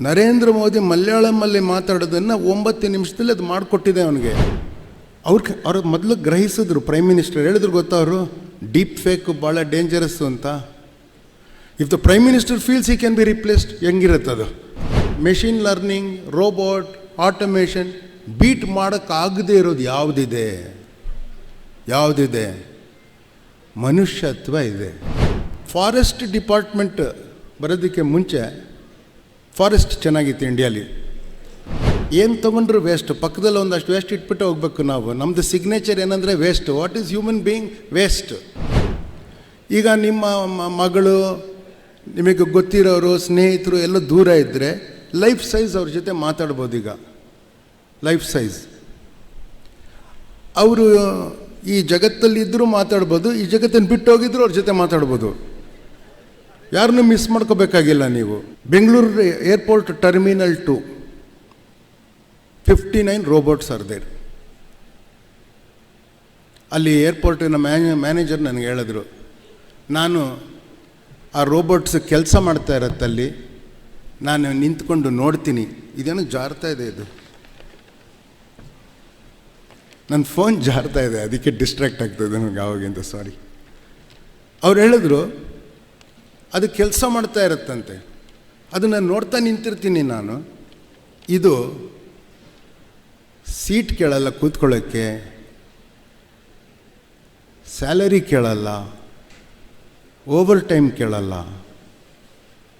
ನರೇಂದ್ರ ಮೋದಿ ಮಲಯಾಳಮಲ್ಲಿ ಮಾತಾಡೋದನ್ನು ಒಂಬತ್ತು ನಿಮಿಷದಲ್ಲಿ ಅದು ಮಾಡಿಕೊಟ್ಟಿದೆ ಅವನಿಗೆ. ಅವ್ರ ಅವ್ರ ಮೊದಲು ಗ್ರಹಿಸಿದ್ರು ಪ್ರೈಮ್ ಮಿನಿಸ್ಟರ್ ಹೇಳಿದ್ರು ಗೊತ್ತಾ ಅವರು? ಡೀಪ್ ಫೇಕ್ ಭಾಳ ಡೇಂಜರಸ್ಸು ಅಂತ. If the prime minister feels ಈ ಕ್ಯಾನ್ ಬಿ ರಿಪ್ಲೇಸ್ಡ್ ಹೆಂಗಿರುತ್ತೆ ಅದು? Machine learning robot automation beat ಮಾಡೋಕ್ಕಾಗದೇ ಇರೋದು ಯಾವುದಿದೆ? ಯಾವುದಿದೆ? ಮನುಷ್ಯತ್ವ ಇದೆ. ಫಾರೆಸ್ಟ್ ಡಿಪಾರ್ಟ್ಮೆಂಟ್ ಬರೋದಕ್ಕೆ ಮುಂಚೆ ಫಾರೆಸ್ಟ್ ಚೆನ್ನಾಗಿತ್ತು ಇಂಡಿಯಾಲಿ ಏನು ತೊಗೊಂಡ್ರು ವೇಸ್ಟ್ ಪಕ್ಕದಲ್ಲಿ ಒಂದಷ್ಟು ವೇಸ್ಟ್ ಇಟ್ಬಿಟ್ಟು ಹೋಗ್ಬೇಕು ನಾವು. ನಮ್ಮದು ಸಿಗ್ನೇಚರ್ ಏನಂದರೆ waste what is human being waste ಈಗ ನಿಮ್ಮ ಮಗಳು, ನಿಮಗೆ ಗೊತ್ತಿರೋರು, ಸ್ನೇಹಿತರು ಎಲ್ಲ ದೂರ ಇದ್ದರೆ ಲೈಫ್ ಸೈಜ್ ಅವ್ರ ಜೊತೆ ಮಾತಾಡ್ಬೋದು ಈಗ. ಲೈಫ್ ಸೈಜ್ ಅವರು ಈ ಜಗತ್ತಲ್ಲಿ ಇದ್ದರೂ ಮಾತಾಡ್ಬೋದು, ಈ ಜಗತ್ತನ್ನು ಬಿಟ್ಟು ಹೋಗಿದ್ರು ಅವ್ರ ಜೊತೆ ಮಾತಾಡ್ಬೋದು. ಯಾರನ್ನೂ ಮಿಸ್ ಮಾಡ್ಕೋಬೇಕಾಗಿಲ್ಲ ನೀವು. Bengaluru airport terminal two fifty nine robots are there ಅಲ್ಲಿ ಏರ್ಪೋರ್ಟಿನ ಮ್ಯಾನ ಮ್ಯಾನೇಜರ್ ನನಗೆ ಹೇಳಿದ್ರು, ನಾನು ಆ ರೋಬೋಟ್ಸ್ ಕೆಲಸ ಮಾಡ್ತಾ ಇರತ್ತಲ್ಲಿ ನಾನು ನಿಂತ್ಕೊಂಡು ನೋಡ್ತೀನಿ. ಇದೇನೋ ಜಾರ್ತಾ ಇದೆ ಇದು. ನನ್ನ ಫೋನ್ ಜಾರ್ತಾ ಇದೆ, ಅದಕ್ಕೆ ಡಿಸ್ಟ್ರಾಕ್ಟ್ ಆಗ್ತದೆ ನನಗೆ ಆವಾಗಿಂದ ಸಾರಿ ಅವ್ರು ಹೇಳಿದ್ರು ಅದು ಕೆಲಸ ಮಾಡ್ತಾ ಇರುತ್ತಂತೆ. ಅದನ್ನು ನೋಡ್ತಾ ನಿಂತಿರ್ತೀನಿ ನಾನು. ಇದು ಸೀಟ್ ಕೇಳಲ್ಲ ಕೂತ್ಕೊಳ್ಳೋಕ್ಕೆ ಸ್ಯಾಲರಿ ಕೇಳಲ್ಲ. ಓವರ್ ಟೈಮ್ ಕೇಳಲ್ಲ.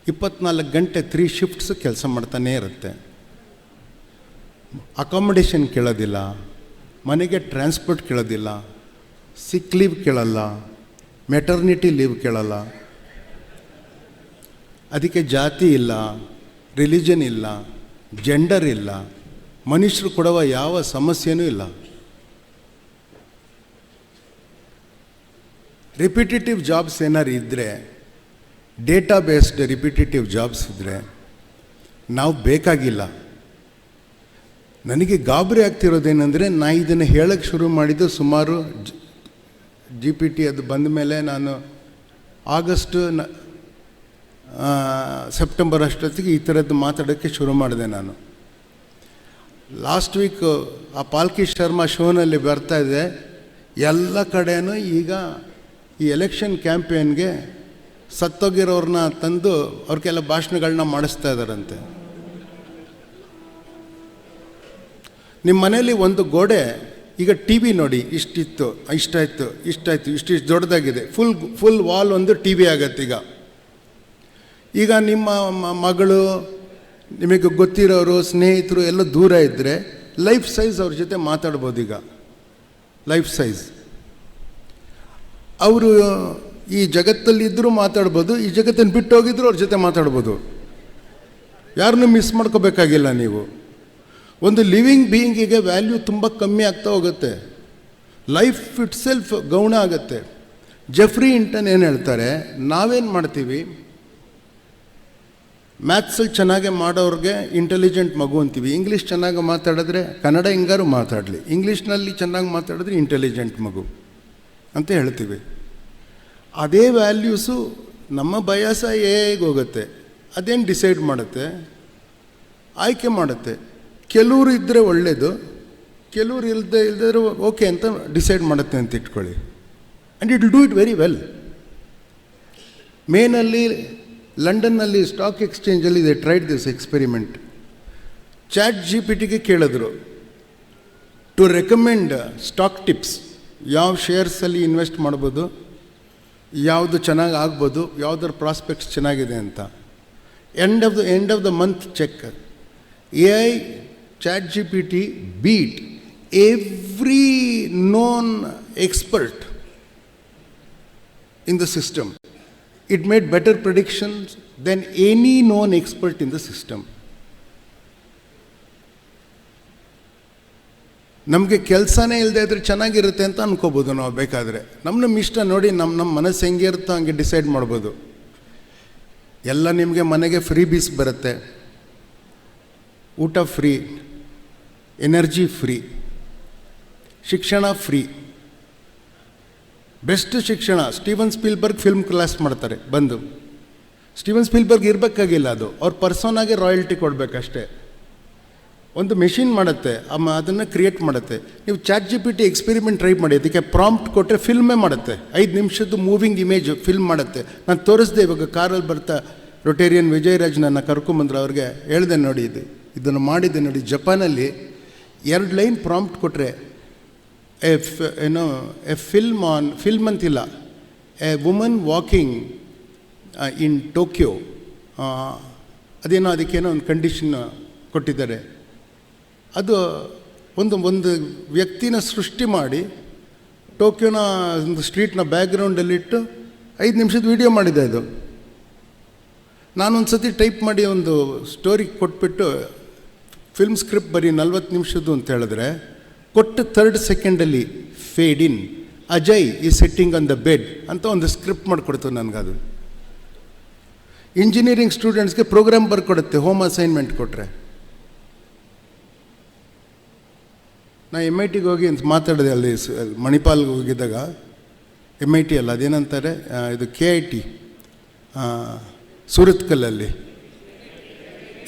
ಇಪ್ಪತ್ನಾಲ್ಕು ಗಂಟೆ ತ್ರೀ ಶಿಫ್ಟ್ಸ್ ಕೆಲಸ ಮಾಡ್ತಾನೇ ಇರುತ್ತೆ. ಅಕಾಮಡೇಷನ್ ಕೇಳೋದಿಲ್ಲ. ಮನೆಗೆ ಟ್ರಾನ್ಸ್ಪೋರ್ಟ್ ಕೇಳೋದಿಲ್ಲ. ಸಿಕ್ ಲೀವ್ ಕೇಳಲ್ಲ. ಮೆಟರ್ನಿಟಿ ಲೀವ್ ಕೇಳಲ್ಲ. ಅದಕ್ಕೆ ಜಾತಿ ಇಲ್ಲ ರಿಲಿಜನ್ ಇಲ್ಲ ಜೆಂಡರ್ ಇಲ್ಲ, ಮನುಷ್ಯರು ಕೊಡುವ ಯಾವ ಸಮಸ್ಯೆನೂ ಇಲ್ಲ. ರಿಪಿಟೇಟಿವ್ ಜಾಬ್ಸ್ ಏನಾರು ಇದ್ದರೆ ಡೇಟಾ ಬೇಸ್ಡ್ ರಿಪಿಟೇಟಿವ್ ಜಾಬ್ಸ್ ಇದ್ದರೆ ನಾವು ಬೇಕಾಗಿಲ್ಲ. ನನಗೆ ಗಾಬರಿ ಆಗ್ತಿರೋದೇನೆಂದರೆ, ನಾ ಇದನ್ನು ಹೇಳಕ್ಕೆ ಶುರು ಮಾಡಿದ್ದು ಸುಮಾರು ಜಿ ಪಿ ಟಿ ಅದು ಬಂದ ಮೇಲೆ ನಾನು ಆಗಸ್ಟ್ ಸೆಪ್ಟೆಂಬರ್ ಅಷ್ಟೊತ್ತಿಗೆ ಈ ಥರದ್ದು ಮಾತಾಡೋಕ್ಕೆ ಶುರು ಮಾಡಿದೆ ನಾನು. ಲಾಸ್ಟ್ ವೀಕ್, ಆ ಪಾಲ್ಕಿ ಶರ್ಮಾ ಶೋನಲ್ಲಿ ಬರ್ತಾ ಇದೆ. ಎಲ್ಲ ಕಡೆಯೂ ಈಗ ಈ ಎಲೆಕ್ಷನ್ ಕ್ಯಾಂಪೇನ್ಗೆ ಸತ್ತೋಗಿರೋರನ್ನ ತಂದು ಅವ್ರಿಗೆಲ್ಲ ಭಾಷಣಗಳನ್ನ ಮಾಡಿಸ್ತಾ ಇದ್ದಾರಂತೆ ನಿಮ್ಮ ಮನೇಲಿ ಒಂದು ಗೋಡೆ, ಈಗ ಟಿ ವಿ ನೋಡಿ, ಇಷ್ಟಿತ್ತು, ಇಷ್ಟಾಯಿತು ಇಷ್ಟಾಯಿತು, ಇಷ್ಟಿಷ್ಟು ದೊಡ್ಡದಾಗಿದೆ, ಫುಲ್ ಫುಲ್ ವಾಲ್ ಒಂದು ಟಿ ವಿ ಆಗತ್ತೆ ಈಗ. ಈಗ ನಿಮ್ಮ ಮಗಳು, ನಿಮಗೆ ಗೊತ್ತಿರೋರು, ಸ್ನೇಹಿತರು ಎಲ್ಲ ದೂರ ಇದ್ದರೆ ಲೈಫ್ ಸೈಜ್ ಅವ್ರ ಜೊತೆ ಮಾತಾಡ್ಬೋದು ಈಗ. ಲೈಫ್ ಸೈಜ್ ಅವರು ಈ ಜಗತ್ತಲ್ಲಿ ಇದ್ದರೂ ಮಾತಾಡ್ಬೋದು, ಈ ಜಗತ್ತನ್ನು ಬಿಟ್ಟು ಹೋಗಿದ್ರು ಅವ್ರ ಜೊತೆ ಮಾತಾಡ್ಬೋದು. ಯಾರನ್ನೂ ಮಿಸ್ ಮಾಡ್ಕೋಬೇಕಾಗಿಲ್ಲ ನೀವು. ಒಂದು ಲಿವಿಂಗ್ ಬೀಯಿಂಗಿಗೆ ವ್ಯಾಲ್ಯೂ ತುಂಬ ಕಮ್ಮಿ ಆಗ್ತಾ ಹೋಗುತ್ತೆ. ಲೈಫ್ ಇಟ್ ಸೆಲ್ಫ್ ಗೌಣ ಆಗುತ್ತೆ. ಜೆಫ್ರಿ ಇಂಟನ್ ಏನು ಹೇಳ್ತಾರೆ, ನಾವೇನು ಮಾಡ್ತೀವಿ ಮ್ಯಾಥ್ಸಲ್ಲಿ ಚೆನ್ನಾಗೆ ಮಾಡೋರಿಗೆ ಇಂಟೆಲಿಜೆಂಟ್ ಮಗು ಅಂತೀವಿ. ಇಂಗ್ಲೀಷ್ ಚೆನ್ನಾಗಿ ಮಾತಾಡಿದ್ರೆ ಕನ್ನಡ ಹಿಂಗಾರು ಮಾತಾಡಲಿ. ಇಂಗ್ಲೀಷ್ನಲ್ಲಿ ಚೆನ್ನಾಗಿ ಮಾತಾಡಿದ್ರೆ ಇಂಟೆಲಿಜೆಂಟ್ ಮಗು ಅಂತ ಹೇಳ್ತೀವಿ. ಅದೇ ವ್ಯಾಲ್ಯೂಸು ನಮ್ಮ ಬಯಾಸ ಹೇಗೆ ಹೋಗುತ್ತೆ? ಅದೇನು ಡಿಸೈಡ್ ಮಾಡುತ್ತೆ? ಆಯ್ಕೆ ಮಾಡುತ್ತೆ. ಕೆಲವರು ಇದ್ದರೆ ಒಳ್ಳೆಯದು ಕೆಲವರು ಇಲ್ಲದೆ ಇಲ್ಲದ್ರೆ ಓಕೆ ಅಂತ ಡಿಸೈಡ್ ಮಾಡುತ್ತೆ ಅಂತ ಇಟ್ಕೊಳ್ಳಿ. And it do it very well ಮೇನಲ್ಲಿ ಲಂಡನ್ನಲ್ಲಿ ಸ್ಟಾಕ್ ಎಕ್ಸ್ಚೇಂಜಲ್ಲಿ ಇದೆ tried this experiment chat G P ಟಿಗೆ ಕೇಳಿದ್ರು ಟು ರೆಕಮೆಂಡ್ ಸ್ಟಾಕ್ ಟಿಪ್ಸ್ ಯಾವ ಶೇರ್ಸಲ್ಲಿ ಇನ್ವೆಸ್ಟ್ ಮಾಡ್ಬೋದು, ಯಾವುದು ಚೆನ್ನಾಗಿ ಆಗ್ಬೋದು, ಯಾವುದರ ಪ್ರಾಸ್ಪೆಕ್ಟ್ಸ್ ಚೆನ್ನಾಗಿದೆ ಅಂತ. End of the end of the month check A I chat G P T beat every known expert in the system. It made better predictions than any known expert in the system. ನಮಗೆ ಕೆಲಸನೇ ಇಲ್ಲದೆ ಇದ್ರೆ ಚೆನ್ನಾಗಿರುತ್ತೆ ಅಂತ ಅನ್ಕೋಬೋದು ನಾವು ಬೇಕಾದರೆ. ನಮ್ಮ ನಮ್ಮ ಇಷ್ಟ ನೋಡಿ ನಮ್ಮ ನಮ್ಮ ಮನಸ್ಸು ಹೆಂಗೆ ಇರುತ್ತೋ ಹಂಗೆ ಡಿಸೈಡ್ ಮಾಡ್ಬೋದು. ಎಲ್ಲ ನಿಮಗೆ ಮನೆಗೆ ಫ್ರೀ ಬೀಸ್ ಬರುತ್ತೆ. ಊಟ ಫ್ರೀ ಎನರ್ಜಿ ಫ್ರೀ ಶಿಕ್ಷಣ ಫ್ರೀ ಬೆಸ್ಟ್ ಶಿಕ್ಷಣ ಸ್ಟೀವನ್ ಸ್ಪೀಲ್ಬರ್ಗ್ ಫಿಲ್ಮ್ ಕ್ಲಾಸ್ ಮಾಡ್ತಾರೆ, ಬಂದು. ಸ್ಟೀವನ್ ಸ್ಪೀಲ್ಬರ್ಗ್ ಇರಬೇಕಾಗಿಲ್ಲ ಅದು. ಅವ್ರ ಪರ್ಸೋನಾಗೆ ರಾಯಲ್ಟಿ ಕೊಡಬೇಕಷ್ಟೇ. ಒಂದು ಮೆಷಿನ್ ಮಾಡುತ್ತೆ ಅದನ್ನು ಕ್ರಿಯೇಟ್ ಮಾಡುತ್ತೆ. ನೀವು chat G P T experiment try ಮಾಡಿ, ಅದಕ್ಕೆ ಪ್ರಾಂಪ್ಟ್ ಕೊಟ್ಟರೆ ಫಿಲ್ಮೇ ಮಾಡುತ್ತೆ. ಐದು ನಿಮಿಷದ್ದು ಮೂವಿಂಗ್ ಇಮೇಜ್ ಫಿಲ್ಮ್ ಮಾಡುತ್ತೆ. ನಾನು ತೋರಿಸ್ದೆ ಇವಾಗ ಕಾರಲ್ಲಿ ಬರ್ತಾ ರೊಟೇರಿಯನ್ ವಿಜಯರಾಜ್ ನನ್ನ ಕರ್ಕೊಂಬಂದ್ರೆ, ಅವ್ರಿಗೆ ಹೇಳ್ದೆ ನೋಡಿ ಇದು. ಇದನ್ನು ಮಾಡಿದ್ದೆ ನೋಡಿ. ಜಪಾನಲ್ಲಿ ಎರಡು ಲೈನ್ ಪ್ರಾಂಪ್ಟ್ ಕೊಟ್ಟರೆ ಎ ಏನೋ ಎ ಫಿಲ್ಮ್ ಆನ್ ಫಿಲ್ಮ್ ಅಂತಿಲ್ಲ a woman walking in Tokyo ಅದೇನೋ ಅದಕ್ಕೇನೋ ಒಂದು ಕಂಡೀಷನ್ ಕೊಟ್ಟಿದ್ದಾರೆ. ಅದು ಒಂದು ಒಂದು ವ್ಯಕ್ತಿನ ಸೃಷ್ಟಿ ಮಾಡಿ ಟೋಕಿಯೋನ ಒಂದು ಸ್ಟ್ರೀಟ್ನ ಬ್ಯಾಕ್ಗ್ರೌಂಡಲ್ಲಿಟ್ಟು ಐದು ನಿಮಿಷದ ವೀಡಿಯೋ ಮಾಡಿದೆ ಅದು. ನಾನೊಂದು ಸತಿ ಟೈಪ್ ಮಾಡಿ ಒಂದು ಸ್ಟೋರಿ ಕೊಟ್ಬಿಟ್ಟು ಫಿಲ್ಮ್ ಸ್ಕ್ರಿಪ್ಟ್ ಬರೀ ನಲ್ವತ್ತು ನಿಮಿಷದ್ದು ಅಂತ ಹೇಳಿದ್ರೆ ಕೊಟ್ಟು ಥರ್ಡ್ ಸೆಕೆಂಡಲ್ಲಿ ಫೇಡ್ ಇನ್ ಅಜಯ್ ಈ ಸಿಟ್ಟಿಂಗ್ ಆನ್ ದ ಬೆಡ್ ಅಂತ ಒಂದು ಸ್ಕ್ರಿಪ್ಟ್ ಮಾಡಿಕೊಡ್ತು ನನಗದು. ಇಂಜಿನಿಯರಿಂಗ್ ಸ್ಟೂಡೆಂಟ್ಸ್ಗೆ ಪ್ರೋಗ್ರಾಮ್ ಬರ್ಕೊಡುತ್ತೆ ಹೋಮ್ ಅಸೈನ್ಮೆಂಟ್ ಕೊಟ್ಟರೆ ನಾ ಎಂ ಐ ಟಿಗೆ ಹೋಗಿ ಅಂತ ಮಾತಾಡಿದೆ, ಅಲ್ಲಿ ಮಣಿಪಾಲ್ಗೆ ಹೋಗಿದ್ದಾಗ. ಎಂ ಐ ಟಿ ಅಲ್ಲ, ಅದೇನಂತಾರೆ ಇದು ಕೆ ಐ ಟಿ ಸೂರತ್ಕಲ್ಲಲ್ಲಿ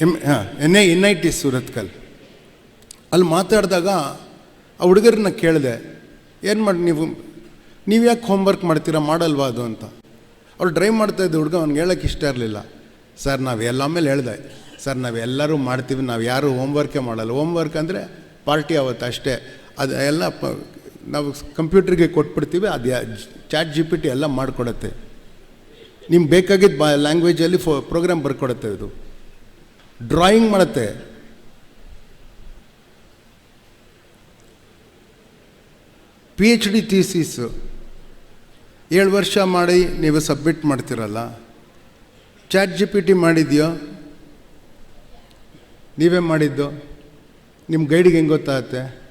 ಎಂ ಹಾಂ N I N I T Surathkal. ಅಲ್ಲಿ ಮಾತಾಡಿದಾಗ ಆ ಹುಡುಗರನ್ನ ಕೇಳಿದೆ, ಏನು ಮಾಡಿ, ನೀವು ನೀವು ಯಾಕೆ ಹೋಮ್ವರ್ಕ್ ಮಾಡ್ತೀರಾ? ಮಾಡಲ್ವಾ ಅದು? ಅಂತ. ಅವ್ರು ಡ್ರೈವ್ ಮಾಡ್ತಾ ಇದ್ದ ಹುಡುಗ ಅವ್ನಿಗೆ ಹೇಳೋಕ್ಕೆ ಇಷ್ಟ ಇರಲಿಲ್ಲ. ಸರ್, ನಾವು ಎಲ್ಲ ಮೇಲೆ ಹೇಳಿದೆ. ಸರ್ ನಾವೆಲ್ಲರೂ ಮಾಡ್ತೀವಿ. ನಾವು ಯಾರೂ ಹೋಮ್ವರ್ಕೇ ಮಾಡಲ್ಲ. ಹೋಮ್ವರ್ಕ್ ಅಂದರೆ ಪಾರ್ಟಿ ಅವತ್ತು ಅಷ್ಟೇ. ಅದು ಎಲ್ಲ ನಾವು ಕಂಪ್ಯೂಟ್ರಿಗೆ ಕೊಟ್ಬಿಡ್ತೀವಿ. ಅದು ಚಾಟ್ ಜಿ ಪಿ ಟಿ ಎಲ್ಲ ಮಾಡಿಕೊಡತ್ತೆ. ನಿಮ್ಗೆ ಬೇಕಾಗಿದ್ದ ಬಾ ಲ್ಯಾಂಗ್ವೇಜಲ್ಲಿ ಫೋ ಪ್ರೋಗ್ರಾಮ್ ಬರ್ಕೊಡತ್ತೆ ಇದು. ಡ್ರಾಯಿಂಗ್ ಮಾಡುತ್ತೆ. ಪಿ ಎಚ್ ಡಿ ಥೀಸಿಸು ಏಳು ವರ್ಷ ಮಾಡಿ ನೀವು ಸಬ್ಮಿಟ್ ಮಾಡ್ತಿರಲ್ಲ? ಚಾಟ್ ಜಿ ಪಿ ಟಿ ಮಾಡಿದ್ಯೋ? ನೀವೇ ಮಾಡಿದ್ದು? ನಿಮ್ಮ ಗೈಡಿಗೆ ಹೆಂಗೆ ಗೊತ್ತಾಗುತ್ತೆ?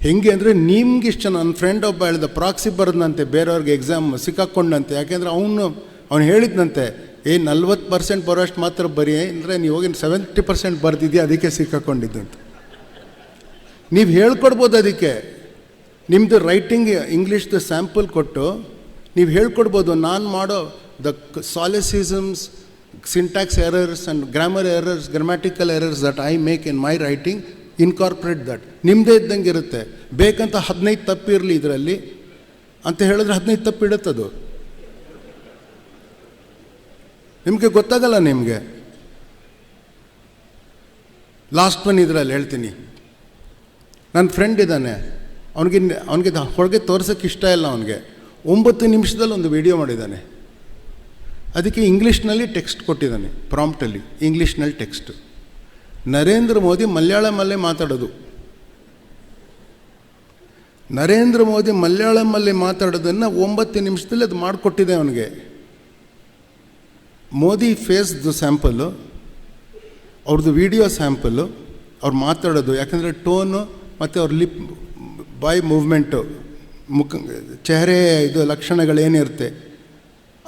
ಹೆಂಗೆ ಅಂದರೆ ನಿಮ್ಗೆ ಇಷ್ಟ ನನ್ನ ಫ್ರೆಂಡ್ ಒಬ್ಬ ಹೇಳಿದ ಪ್ರಾಕ್ಸಿ ಬರೆದಂತೆ ಬೇರೆಯವ್ರಿಗೆ ಎಕ್ಸಾಮ್ ಸಿಕ್ಕಾಕ್ಕೊಂಡಂತೆ ಯಾಕೆಂದರೆ ಅವನು, ಅವ್ನು ಹೇಳಿದ್ನಂತೆ, ಏ, ನಲ್ವತ್ತು ಪರ್ಸೆಂಟ್ ಬರೋಷ್ಟು ಮಾತ್ರ ಬರೀ, ಅಂದರೆ ನೀವು ಹೋಗಿ ಸೆವೆಂಟಿ ಪರ್ಸೆಂಟ್ ಬರ್ತಿದ್ಯಾ ಅದಕ್ಕೆ ಸಿಕ್ಕಾಕ್ಕೊಂಡಿದ್ದಂತೆ ನೀವು ಹೇಳ್ಕೊಡ್ಬೋದು ಅದಕ್ಕೆ. ನಿಮ್ಮದು ರೈಟಿಂಗ್ ಇಂಗ್ಲೀಷ್ದು ಸ್ಯಾಂಪಲ್ ಕೊಟ್ಟು ನೀವು ಹೇಳ್ಕೊಡ್ಬೋದು, ನಾನು ಮಾಡೋ the solecisms syntax errors and grammar errors grammatical errors that I make in my writing incorporate that ನಿಮ್ಮದೇ ಇದ್ದಂಗೆ ಇರುತ್ತೆ. ಬೇಕಂತ ಹದಿನೈದು ತಪ್ಪಿರಲಿ ಇದರಲ್ಲಿ. ಅಂತ ಹೇಳಿದ್ರೆ ಹದಿನೈದು ತಪ್ಪು ಇಡುತ್ತದು ನಿಮಗೆ ಗೊತ್ತಾಗಲ್ಲ ನಿಮಗೆ. ಲಾಸ್ಟ್ ಒನ್ ಇದರಲ್ಲಿ ಹೇಳ್ತೀನಿ. ನನ್ನ ಫ್ರೆಂಡ್ ಇದ್ದಾನೆ. ಅವನಿಗೆ ಅವನಿಗೆ ಹೊರಗೆ ತೋರ್ಸೋಕ್ಕೆ ಇಷ್ಟ ಇಲ್ಲ ಅವನಿಗೆ. ಒಂಬತ್ತು ನಿಮಿಷದಲ್ಲಿ ಒಂದು ವಿಡಿಯೋ ಮಾಡಿದ್ದಾನೆ. ಅದಕ್ಕೆ ಇಂಗ್ಲೀಷ್ನಲ್ಲಿ ಟೆಕ್ಸ್ಟ್ ಕೊಟ್ಟಿದ್ದಾನೆ ಪ್ರಾಂಪ್ಟಲ್ಲಿ ಇಂಗ್ಲೀಷ್ನಲ್ಲಿ ಟೆಕ್ಸ್ಟ್ ನರೇಂದ್ರ ಮೋದಿ ಮಲಯಾಳಮಲ್ಲೇ ಮಾತಾಡೋದು. ನರೇಂದ್ರ ಮೋದಿ ಮಲಯಾಳಮಲ್ಲಿ ಮಾತಾಡೋದನ್ನು ಒಂಬತ್ತು ನಿಮಿಷದಲ್ಲಿ ಅದು ಮಾಡಿಕೊಟ್ಟಿದೆ ಅವನಿಗೆ. ಮೋದಿ ಫೇಸ್ದು ಸ್ಯಾಂಪಲ್ಲು, ಅವ್ರದ್ದು ವಿಡಿಯೋ ಸ್ಯಾಂಪಲ್ಲು, ಅವ್ರು ಮಾತಾಡೋದು, ಯಾಕಂದರೆ ಟೋನು ಮತ್ತು ಅವ್ರ ಲಿಪ್ ಬಾಯ್ ಮೂವ್ಮೆಂಟು ಮುಖ, ಚೆಹರೆ ಇದು ಲಕ್ಷಣಗಳೇನಿರುತ್ತೆ,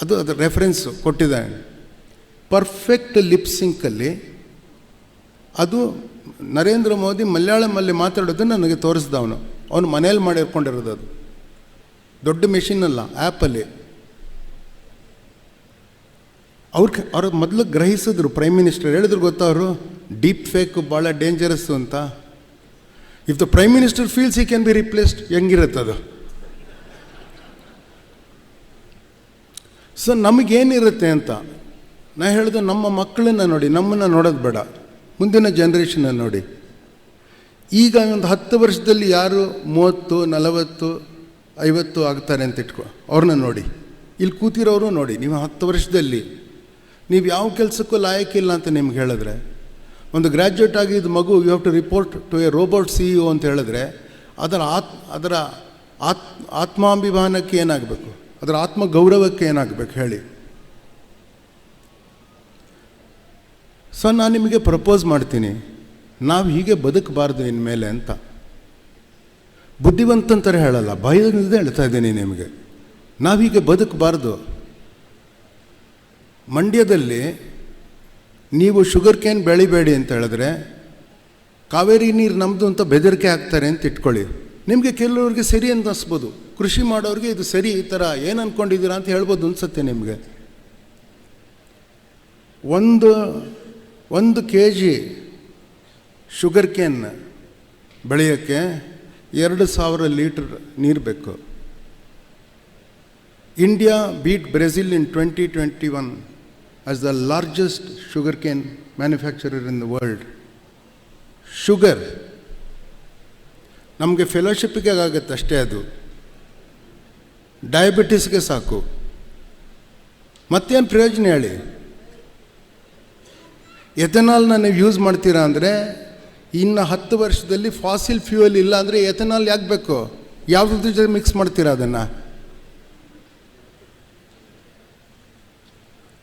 ಅದು ಅದು ರೆಫರೆನ್ಸು ಕೊಟ್ಟಿದ್ದಾನೆ. ಪರ್ಫೆಕ್ಟ್ ಲಿಪ್ ಸಿಂಕಲ್ಲಿ ಅದು ನರೇಂದ್ರ ಮೋದಿ ಮಲಯಾಳಮಲ್ಲಿ ಮಾತಾಡೋದು ನನಗೆ ತೋರಿಸ್ದ ಅವನು ಅವನು ಮನೇಲಿ ಮಾಡಿರ್ಕೊಂಡಿರೋದು ಅದು. ದೊಡ್ಡ ಮೆಷಿನ್ ಅಲ್ಲ ಆ್ಯಪಲ್ಲಿ ಅವ್ರ ಅವ್ರ ಮೊದಲು ಗ್ರಹಿಸಿದ್ರು ಪ್ರೈಮ್ ಮಿನಿಸ್ಟರ್ ಹೇಳಿದ್ರು ಗೊತ್ತಾ ಅವರು? ಡೀಪ್ ಫೇಕ್ ಭಾಳ ಡೇಂಜರಸ್ಸು ಅಂತ. If the prime minister feels ಈ ಕ್ಯಾನ್ ಬಿ ರಿಪ್ಲೇಸ್ಡ್ ಹೆಂಗಿರುತ್ತೆ ಅದು ಸೊ ನಮಗೇನಿರುತ್ತೆ ಅಂತ, ನಾ ಹೇಳಿದೆ ನಮ್ಮ ಮಕ್ಕಳನ್ನ ನೋಡಿ, ನಮ್ಮನ್ನು ನೋಡೋದು ಬೇಡ. ಮುಂದಿನ ಜನ್ರೇಷನ್ನ ನೋಡಿ. ಈಗ ಒಂದು ಹತ್ತು ವರ್ಷದಲ್ಲಿ ಯಾರು ಮೂವತ್ತು, ನಲವತ್ತು, ಐವತ್ತು ಆಗ್ತಾರೆ ಅಂತ ಇಟ್ಕೊ, ಅವ್ರನ್ನ ನೋಡಿ. ಇಲ್ಲಿ ಕೂತಿರೋರು ನೋಡಿ, ನೀವು ಹತ್ತು ವರ್ಷದಲ್ಲಿ. ನೀವು ಯಾವ ಕೆಲಸಕ್ಕೂ ಲಾಯಕ್ಕಿಲ್ಲ ಅಂತ ನಿಮ್ಗೆ ಹೇಳಿದ್ರೆ. ಒಂದು ಗ್ರ್ಯಾಜುಯೇಟ್ ಆಗಿದ್ದ ಮಗು you have to report to a robot C E ಅಂತ ಹೇಳಿದ್ರೆ, ಅದರ ಆತ್ ಅದರ ಆತ್, ಆತ್ಮಾಭಿಮಾನಕ್ಕೆ ಏನಾಗಬೇಕು? ಅದರ ಆತ್ಮ ಗೌರವಕ್ಕೆ ಏನಾಗಬೇಕು ಹೇಳಿ? ಸೊ ನಾನು ನಿಮಗೆ ಪ್ರಪೋಸ್ ಮಾಡ್ತೀನಿ. ನಾವು ಹೀಗೆ ಬದುಕಬಾರ್ದು ಇನ್ಮೇಲೆ ಅಂತ. ಬುದ್ಧಿವಂತಂತಾರೆ ಹೇಳಲ್ಲ ಭಯದಿಂದ ಹೇಳ್ತಾ ಇದ್ದೀನಿ ನಿಮಗೆ. ನಾವು ಹೀಗೆ ಬದುಕಬಾರ್ದು. ಮಂಡ್ಯದಲ್ಲಿ ನೀವು ಶುಗರ್ ಕೇನ್ ಬೆಳಿಬೇಡಿ ಅಂತ ಹೇಳಿದ್ರೆ, ಕಾವೇರಿ ನೀರು ನಮ್ಮದು ಅಂತ ಬೆದರಿಕೆ ಹಾಕ್ತಾರೆ ಅಂತ ಇಟ್ಕೊಳ್ಳಿ. ನಿಮಗೆ ಕೆಲವ್ರಿಗೆ ಸರಿ ಅಂತ ಅನ್ಸ್ಬೋದು ಕೃಷಿ ಮಾಡೋರಿಗೆ ಇದು ಸರಿ, ಈ ಥರ ಏನು ಅಂದ್ಕೊಂಡಿದ್ದೀರಾ ಅಂತ ಹೇಳ್ಬೋದು ಅನ್ಸುತ್ತೆ ನಿಮಗೆ. ಒಂದು ಒಂದು ಕೆ ಜಿ ಶುಗರ್ ಕೇನ್ ಬೆಳೆಯೋಕ್ಕೆ ಎರಡು ಸಾವಿರ ಲೀಟ್ರ್ ನೀರು ಬೇಕು. India beat Brazil in twenty twenty one as the largest sugarcane manufacturer in the world. Sugar ನಮಗೆ ಫೆಲೋಶಿಪ್ಪಿಗೆ ಆಗುತ್ತೆ ಅಷ್ಟೇ ಅದು. ಡಯಾಬಿಟಿಸ್ಗೆ ಸಾಕು. ಮತ್ತೇನು ಪ್ರಯೋಜನ ಹೇಳಿ? ಎಥನಾಲ್ನ ನೀವು ಯೂಸ್ ಮಾಡ್ತೀರಾ ಅಂದರೆ ಇನ್ನು ಹತ್ತು ವರ್ಷದಲ್ಲಿ ಫಾಸಿಲ್ ಫ್ಯೂಯಲ್ ಇಲ್ಲ ಅಂದರೆ ಎಥನಾಲ್ ಯಾಕೆ ಬೇಕು? ಯಾವ್ದ್ರ ಜೊತೆ ಮಿಕ್ಸ್ ಮಾಡ್ತೀರಾ ಅದನ್ನು?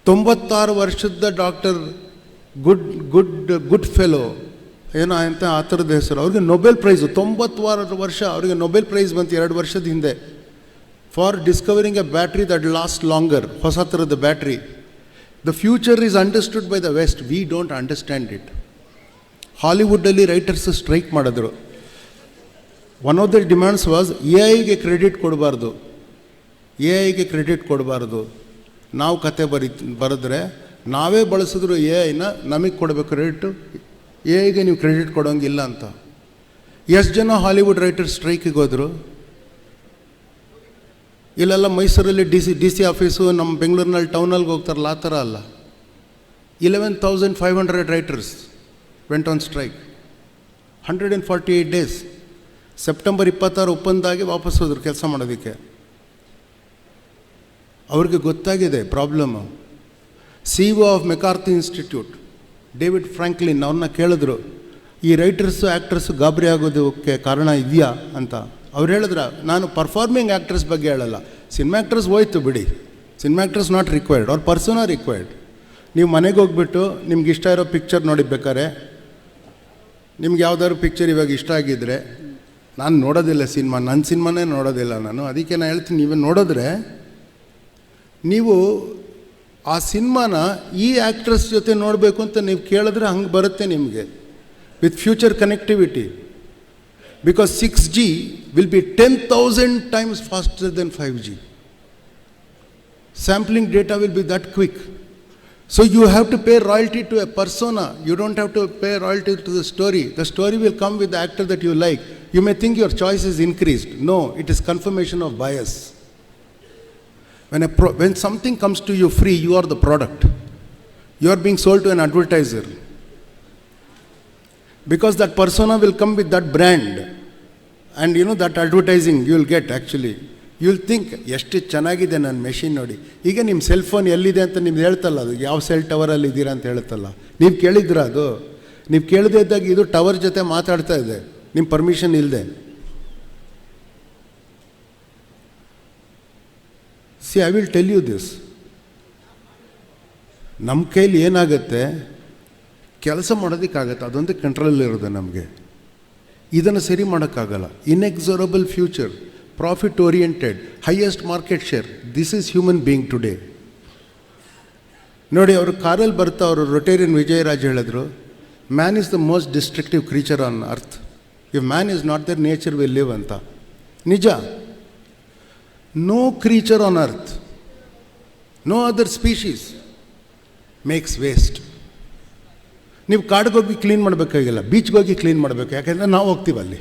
ತೊಂಬತ್ತಾರು ವರ್ಷದ doctor good good good fellow. ಏನೋ ಅಂತ ಆ ಥರದ ಹೆಸರು. ಅವ್ರಿಗೆ ನೊಬೆಲ್ ಪ್ರೈಸು. ತೊಂಬತ್ತಾರು ವರ್ಷ ಅವರಿಗೆ ನೊಬೆಲ್ ಪ್ರೈಸ್ ಬಂತು ಎರಡು ವರ್ಷದ ಹಿಂದೆ. For discovering a battery that last longer, ಹೊಸ ಥರದ battery. The future is understood by the west. We don't understand it. ಹಾಲಿವುಡ್ಡಲ್ಲಿ writers strike ಮಾಡಿದ್ರು. One of the demands was A ಐಗೆ credit ಕೊಡಬಾರ್ದು. ಎ ಐಗೆ credit ಕೊಡಬಾರ್ದು. ನಾವು ಕತೆ ಬರಿ, ಬರೆದ್ರೆ ನಾವೇ ಬಳಸಿದ್ರು ಎ ಐನ ನಮಗೆ ಕೊಡಬೇಕು ಕ್ರೆಡಿಟು ಎ ಐಗೆ ನೀವು ಕ್ರೆಡಿಟ್ ಕೊಡೋಂಗಿಲ್ಲ ಅಂತ. ಎಷ್ಟು ಜನ ಹಾಲಿವುಡ್ ರೈಟರ್ ಸ್ಟ್ರೈಕಿಗೆ ಹೋದರು? ಇಲ್ಲೆಲ್ಲ ಮೈಸೂರಲ್ಲಿ D C D C office ನಮ್ಮ ಬೆಂಗಳೂರಿನಲ್ಲಿ ಟೌನಲ್ಲಿ ಹೋಗ್ತಾರಲ್ಲ, ಆ ಥರ ಅಲ್ಲ. Eleven thousand five hundred writers went on strike hundred and forty eight days September ಇಪ್ಪತ್ತಾರು ಒಪ್ಪಂದಾಗಿ ವಾಪಸ್ ಹೋದರು ಕೆಲಸ ಮಾಡೋದಕ್ಕೆ. ಅವ್ರಿಗೆ ಗೊತ್ತಾಗಿದೆ problem C O of McCarthy Institute David Franklin ಅವ್ರನ್ನ ಕೇಳಿದ್ರು, ಈ ರೈಟರ್ಸು ಆ್ಯಕ್ಟ್ರಸ್ಸು ಗಾಬರಿ ಆಗೋದಕ್ಕೆ ಕಾರಣ ಇದೆಯಾ? ಅಂತ. ಅವ್ರು ಹೇಳಿದ್ರ, ನಾನು ಪರ್ಫಾರ್ಮಿಂಗ್ ಆ್ಯಕ್ಟ್ರಸ್ ಬಗ್ಗೆ ಹೇಳಲ್ಲ. ಸಿನಿಮಾ ಆ್ಯಕ್ಟ್ರಸ್ ಹೋಯ್ತು ಬಿಡಿ. ಸಿನಿಮಾ ಆ್ಯಕ್ಟ್ರಸ್ ನಾಟ್ ರಿಕ್ವೈರ್ಡ್ ಅವ್ರ ಪರ್ಸನ್ ಆರ್ ರಿಕ್ವೈರ್ಡ್ ನೀವು ಮನೆಗೆ ಹೋಗ್ಬಿಟ್ಟು ನಿಮ್ಗೆ ಇಷ್ಟ ಇರೋ ಪಿಕ್ಚರ್ ನೋಡಿಬೇಕಾರೆ ನಿಮ್ಗೆ ಯಾವ್ದಾದ್ರು ಪಿಕ್ಚರ್ ಇವಾಗ ಇಷ್ಟ ಆಗಿದ್ದರೆ ನಾನು ನೋಡೋದಿಲ್ಲ ಸಿನಿಮಾ ನನ್ನ ಸಿನಿಮಾನೇ ನೋಡೋದಿಲ್ಲ ನಾನು. ಅದಕ್ಕೆ ನಾನು ಹೇಳ್ತೀನಿ, ನೀವೇ ನೋಡಿದ್ರೆ ನೀವು ಆ ಸಿನಿಮಾನ ಈ ಆ್ಯಕ್ಟ್ರಸ್ ಜೊತೆ ನೋಡಬೇಕು ಅಂತ ನೀವು ಕೇಳಿದ್ರೆ ಹಂಗೆ ಬರುತ್ತೆ ನಿಮಗೆ. With future connectivity because six G will be ten thousand times faster than five G sampling data will be that quick so you have to pay royalty to a persona you don't have to pay royalty to the story the story will come with the actor that you like you may think your choice is increased no it is confirmation of bias when, a pro- when something comes to you free, you are the product. You are being sold to an advertiser. Because that persona will come with that brand. And you know, that advertising you will get actually. You will think ಎಷ್ಟು ಚೆನ್ನಾಗಿದೆ ನನ್ನ machine ನೋಡಿ ಈಗ ನಿಮ್ಮ cell phone ಎಲ್ಲಿದೆ ಅಂತ ನಿಮ್ಗೆ ಹೇಳ್ತಲ್ಲ ಅದು ಯಾವ ಸೆಲ್ ಟವರಲ್ಲಿ ಇದ್ದೀರಾ ಅಂತ ಹೇಳ್ತಲ್ಲ ನೀವು ಕೇಳಿದ್ರ ಅದು ನೀವು ಕೇಳದೇ ಇದ್ದಾಗ ಇದು ಟವರ್ ಜೊತೆ ಮಾತಾಡ್ತಾ ಇದೆ ನಿಮ್ಮ ಪರ್ಮಿಷನ್ ಇಲ್ಲದೆ see I will tell you this ನಮ್ಮ ಕೈಲಿ ಏನಾಗುತ್ತೆ? ಕೆಲಸ ಮಾಡೋದಕ್ಕಾಗತ್ತೆ. ಅದೊಂದು ಕಂಟ್ರೋಲಲ್ಲಿರೋದು ನಮಗೆ. ಇದನ್ನು ಸರಿ ಮಾಡೋಕ್ಕಾಗಲ್ಲ. Inexorable future profit oriented highest market share this is human being today ನೋಡಿ, ಅವರು ಕಾರಲ್ಲಿ ಬರ್ತಾ ಅವರು ರೊಟೇರಿಯನ್ ವಿಜಯರಾಜ್ ಹೇಳಿದ್ರು man is the most destructive creature on earth if man is not there nature will live ಅಂತ. ನಿಜ. No creature on earth no other species makes waste ನೀವು ಕಾಡಿಗೆ ಹೋಗಿ ಕ್ಲೀನ್ ಮಾಡಬೇಕಾಗಿಲ್ಲ ಬೀಚ್ಗೋಗಿ ಕ್ಲೀನ್ ಮಾಡಬೇಕು, ಯಾಕೆಂದರೆ ನಾವು ಹೋಗ್ತೀವಿ ಅಲ್ಲಿ.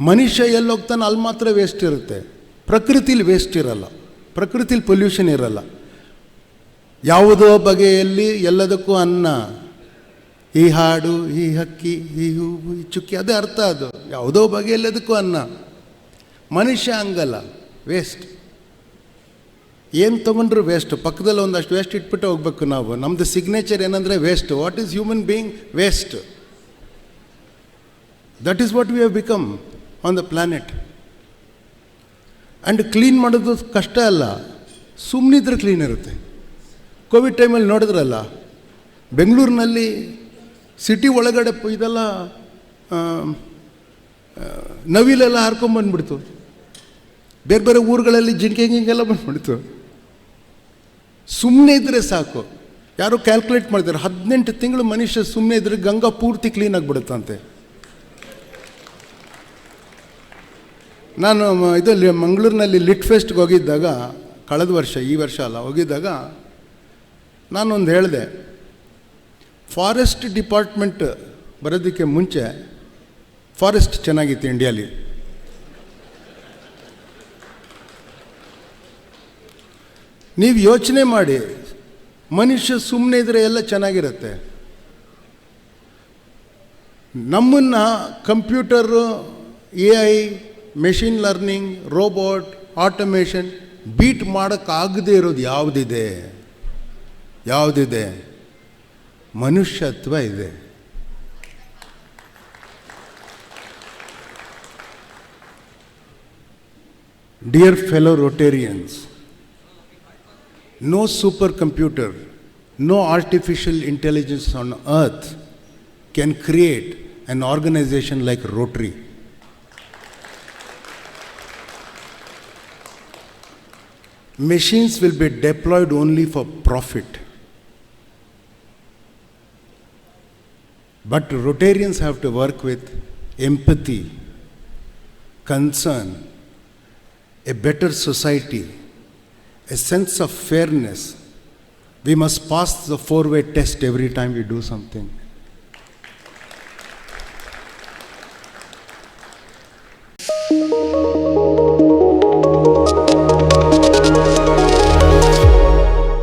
ಮನುಷ್ಯ ಎಲ್ಲಿ ಹೋಗ್ತಾನೆ ಅಲ್ಲಿ ಮಾತ್ರ ವೇಸ್ಟ್ ಇರುತ್ತೆ. ಪ್ರಕೃತಿಲಿ ವೇಸ್ಟ್ ಇರಲ್ಲ, ಪ್ರಕೃತಿಲಿ ಪೊಲ್ಯೂಷನ್ ಇರಲ್ಲ. ಯಾವುದೋ ಬಗೆಯಲ್ಲಿ ಎಲ್ಲದಕ್ಕೂ ಅನ್ನ, ಈ ಹಾಡು, ಈ ಹಕ್ಕಿ, ಈ ಹೂವು, ಈ ಚುಕ್ಕಿ, ಅದೇ ಅರ್ಥ ಅದು. ಯಾವುದೋ ಬಗೆಯಲ್ಲದಕ್ಕೂ ಅನ್ನ. ಮನುಷ್ಯ ಹಂಗಲ್ಲ ವೇಸ್ಟ್ ಏನು ತೊಗೊಂಡ್ರು ವೇಸ್ಟ್ ಪಕ್ಕದಲ್ಲಿ ಒಂದಷ್ಟು ವೇಸ್ಟ್ ಇಟ್ಬಿಟ್ಟು ಹೋಗ್ಬೇಕು ನಾವು. ನಮ್ಮದು ಸಿಗ್ನೇಚರ್ ಏನಂದರೆ waste what is human being waste that is what we have become on the planet and clean ಮಾಡೋದು ಕಷ್ಟ ಅಲ್ಲ. ಸುಮ್ಮನಿದ್ರೆ ಕ್ಲೀನ್ ಇರುತ್ತೆ. ಕೋವಿಡ್ ಟೈಮಲ್ಲಿ ನೋಡಿದ್ರಲ್ಲ, ಬೆಂಗಳೂರಿನಲ್ಲಿ ಸಿಟಿ ಒಳಗಡೆ ಇದೆಲ್ಲ ನವಿಲೆಲ್ಲ ಹಾರ್ಕೊಂಬಂದ್ಬಿಡ್ತು. ಬೇರೆ ಬೇರೆ ಊರುಗಳಲ್ಲಿ ಜಿಂಕೆ ಹಿಂಗೆಲ್ಲ ಬಂದ್ಬಿಡ್ತು ಸುಮ್ಮನೆ ಇದ್ದರೆ ಸಾಕು. ಯಾರೋ ಕ್ಯಾಲ್ಕುಲೇಟ್ ಮಾಡಿದ್ದಾರೆ, ಹದಿನೆಂಟು ತಿಂಗಳು ಮನುಷ್ಯ ಸುಮ್ಮನೆ ಇದ್ದರೆ ಗಂಗಾ ಪೂರ್ತಿ ಕ್ಲೀನ್ ಆಗಿಬಿಡುತ್ತಂತೆ. ನಾನು ಇದು ಮಂಗಳೂರಿನಲ್ಲಿ ಲಿಟ್ ಫೆಸ್ಟ್ಗೆ ಹೋಗಿದ್ದಾಗ, ಕಳೆದ ವರ್ಷ, ಈ ವರ್ಷ ಅಲ್ಲ, ಹೋಗಿದ್ದಾಗ ನಾನೊಂದು ಹೇಳಿದೆ ಫಾರೆಸ್ಟ್ ಡಿಪಾರ್ಟ್ಮೆಂಟ್ ಬರೋದಕ್ಕೆ ಮುಂಚೆ ಫಾರೆಸ್ಟ್ ಚೆನ್ನಾಗಿತ್ತು ಇಂಡಿಯಾಲಿ ನೀವು ಯೋಚನೆ ಮಾಡಿ. ಮನುಷ್ಯ ಸುಮ್ಮನೆ ಇದ್ರೆ ಎಲ್ಲ ಚೆನ್ನಾಗಿರುತ್ತೆ. ನಮ್ಮನ್ನು computer, A I, machine learning, robot, automation beat ಮಾಡೋಕ್ಕಾಗದೇ ಇರೋದು ಯಾವುದಿದೆ? ಯಾವುದಿದೆ? ಮನುಷ್ಯತ್ವ ಇದೆ. Dear fellow Rotarians no supercomputer, no artificial intelligence on earth can create an organization like Rotary. Machines will be deployed only for profit. But Rotarians have to work with empathy, concern, a better society, a sense of fairness. We must pass the four way test every time we do something.